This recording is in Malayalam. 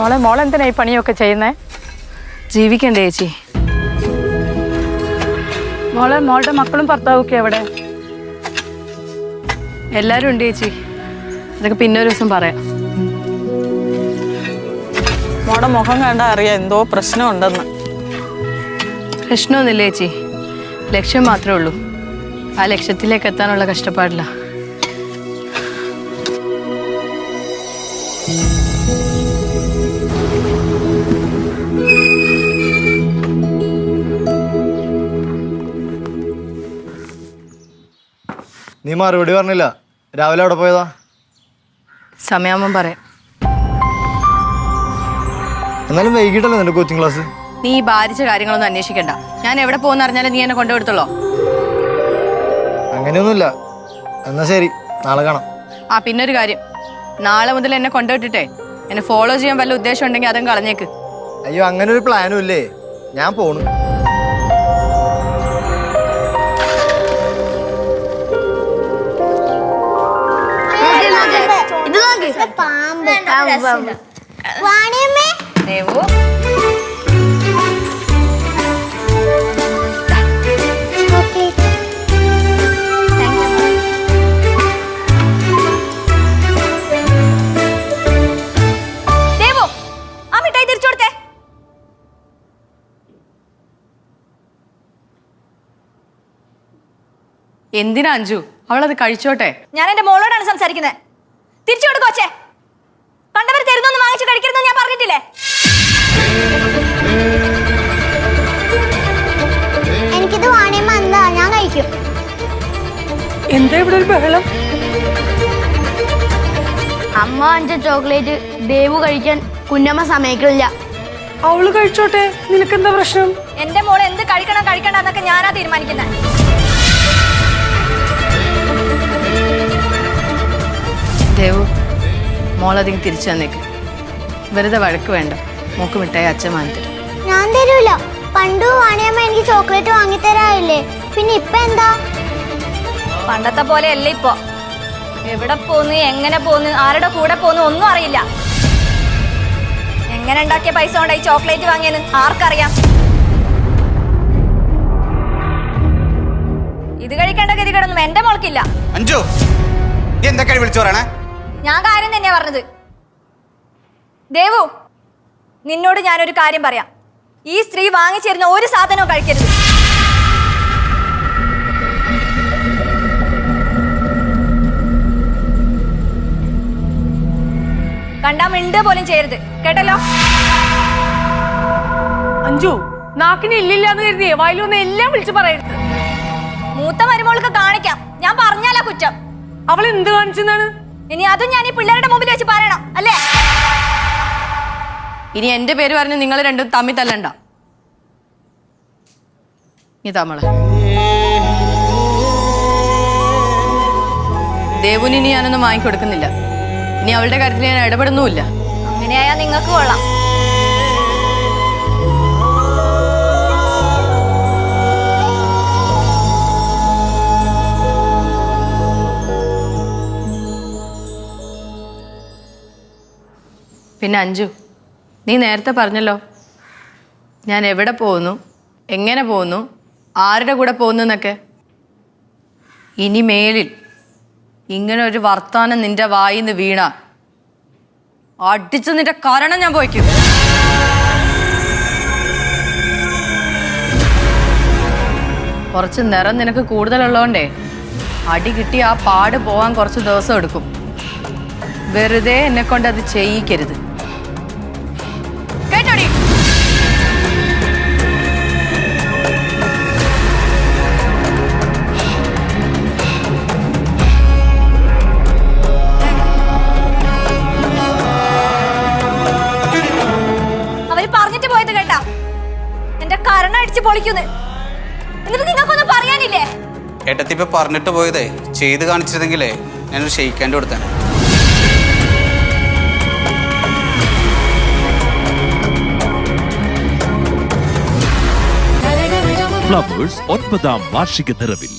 മോളെ മോളെന്തിനാ ഈ പണിയൊക്കെ ചെയ്യുന്നേ? ജീവിക്കണ്ടേ ചേച്ചി. മോളെ മോളുടെ മക്കളും ഭർത്താവൊക്കെ എവിടെ? എല്ലാരും ഉണ്ട് ചേച്ചി. അതൊക്കെ പിന്നെ ഒരു ദിവസം പറയാം. മോടെ മുഖം കണ്ട അറിയാം എന്തോ പ്രശ്നമുണ്ടെന്ന്. പ്രശ്നമൊന്നുമില്ല ചേച്ചി. ലക്ഷ്യം മാത്രമേ ഉള്ളൂ. ആ ലക്ഷ്യത്തിലേക്ക് എത്താനുള്ള കഷ്ടപ്പാടില്ല നീ മറുപടി പറഞ്ഞില്ല. രാവിലെ അവിടെ പോയതാ? സമയാവുമ്പം പറയാം. എന്നാലും വൈകിട്ടല്ലേ നിന്റെ കോച്ചിങ് ക്ലാസ് നീ ഈ ബാധിച്ച കാര്യങ്ങളൊന്നും അന്വേഷിക്കണ്ട. ഞാൻ എവിടെ പോകുന്ന അറിഞ്ഞാലും നീ എന്നെ കൊണ്ടുകൊടുത്തോളോ അങ്ങനെയൊന്നുമില്ല. എന്നാ ശരി. നാളെ കാണാം. ആ പിന്നെ ഒരു കാര്യം. നാളെ മുതൽ എന്നെ കൊണ്ടുവിട്ടിട്ടേ. എന്നെ ഫോളോ ചെയ്യാൻ വല്ല ഉദ്ദേശം ഉണ്ടെങ്കിൽ അതും കളഞ്ഞേക്ക്. അയ്യോ അങ്ങനെ ഒരു പ്ലാനും ഇല്ലേ? ഞാൻ പോണു. പാമ്പ്. ദേവു. എന്തിനാ അഞ്ജു? അവളത് കഴിച്ചോട്ടെ. ഞാൻ എന്റെ മോളോടാണ് സംസാരിക്കുന്നത് തിരിച്ചു കൊടുക്കോച്ചേ കണ്ടവർ തരുന്നൊന്നും വാങ്ങിച്ചു കഴിക്കരുതെന്ന് ഞാൻ പറഞ്ഞിട്ടില്ലേ? എനിക്കിത് എന്താ? ഞാൻ കഴിക്കും. എന്താ ഇവിടെ ഒരു ബഹളം? അമ്മ വാങ്ങിച്ച ചോക്ലേറ്റ് ദേവു കഴിക്കാൻ കുഞ്ഞമ്മ സമയക്കില്ല അവൾ കഴിച്ചോട്ടെ. നിനക്കെന്താ പ്രശ്നം? എന്റെ മോളെ എന്ത് കഴിക്കണം കഴിക്കണ്ട എന്നൊക്കെ ഞാനാ തീരുമാനിക്കുന്നത് മോളധികം തിരിച്ചു തന്നേക്ക് വെറുതെ വഴക്ക് വേണ്ട. മൂക്ക് മിഠായി അച്ഛൻ വാങ്ങിത്തരും. ഞാൻ തരൂല. പണ്ടു വാണിയമ്മ എനിക്ക് ചോക്ലേറ്റ് വാങ്ങിത്തരാറില്ലേ? പിന്നെ ഇപ്പൊ എന്താ? പണ്ടത്തെ പോലെ അല്ല ഇപ്പൊ. എവിടെ പോന്ന് എങ്ങനെ പോന്ന് ആരുടെ കൂടെ പോന്ന് ഒന്നും അറിയില്ല. എങ്ങനെ ഉണ്ടാക്കിയ പൈസ കൊണ്ട് ഈ ചോക്ലേറ്റ് വാങ്ങിയെന്ന് ആർക്കറിയാം? ഇത് കഴിക്കേണ്ട ഗതികേടൊന്നും എന്റെ മോൾക്കില്ല. അഞ്ചു എന്തൊക്കെ വിളിച്ചു പറയണേ? ഞാൻ കാര്യം തന്നെയാ പറഞ്ഞത്. ദേവു നിന്നോട് ഞാനൊരു കാര്യം പറയാം. ഈ സ്ത്രീ വാങ്ങിച്ചിരുന്ന ഒരു സാധനവും കഴിക്കരുത്. കണ്ടാ മിണ്ട് പോലും ചെയ്യരുത്. കേട്ടല്ലോ? അഞ്ചു നാക്കിന് ഇല്ലില്ലാന്ന് കരുതിയേ വായിലൊന്ന് എല്ലാം വിളിച്ചു പറയരുത്. മൂത്ത മരുമോൾക്ക് കാണിക്കാം. ഞാൻ പറഞ്ഞാലാ കുറ്റം. അവൾ എന്ത് കാണിച്ചെന്നാണ്? ഇനി അതും ഞാൻ ഈ പിള്ളേരുടെ മുമ്പിൽ വെച്ച് പറയണം അല്ലേ? ഇനി എന്റെ പേര് പറഞ്ഞ് നിങ്ങൾ രണ്ടും തമ്മിൽ തല്ലണ്ട. നീ തമ്മൾ ദേവുന് ഇനി ഞാനൊന്നും വാങ്ങിക്കൊടുക്കുന്നില്ല. ഇനി അവളുടെ കാര്യത്തിൽ ഞാൻ ഇടപെടുന്നുമില്ല. അങ്ങനെയായാ നിങ്ങൾക്ക് കൊള്ളാം. പിന്നെ അഞ്ജു നീ നേരത്തെ പറഞ്ഞല്ലോ ഞാൻ എവിടെ പോകുന്നു എങ്ങനെ പോകുന്നു ആരുടെ കൂടെ പോകുന്നു എന്നൊക്കെ. ഇനി മേലിൽ ഇങ്ങനെ ഒരു വർത്താനം നിന്റെ വായിന്ന് വീണ അടിച്ചു നിന്റെ കാരണം ഞാൻ പോയിക്കും. കുറച്ച് നിറം നിനക്ക് കൂടുതലുള്ളതുകൊണ്ടേ അടി കിട്ടി ആ പാട് പോവാൻ കുറച്ച് ദിവസം എടുക്കും. വെറുതെ എന്നെ കൊണ്ട് അത് ചെയ്യിക്കരുത്. എന്നിട്ട് നിങ്ങൾക്കൊന്നും പറയാനില്ലേ? ഏട്ടത്തി ഇപ്പൊ പറഞ്ഞിട്ട് പോയതേ ചെയ്ത് കാണിച്ചിരുന്നെങ്കിലേ ഞാൻ ഷെയ്ക്കാന്റെ കൊടുത്തേനെ ഫ്ലവേഴ്സ് ഒൻപതാം വാർഷിക നിറവിൽ.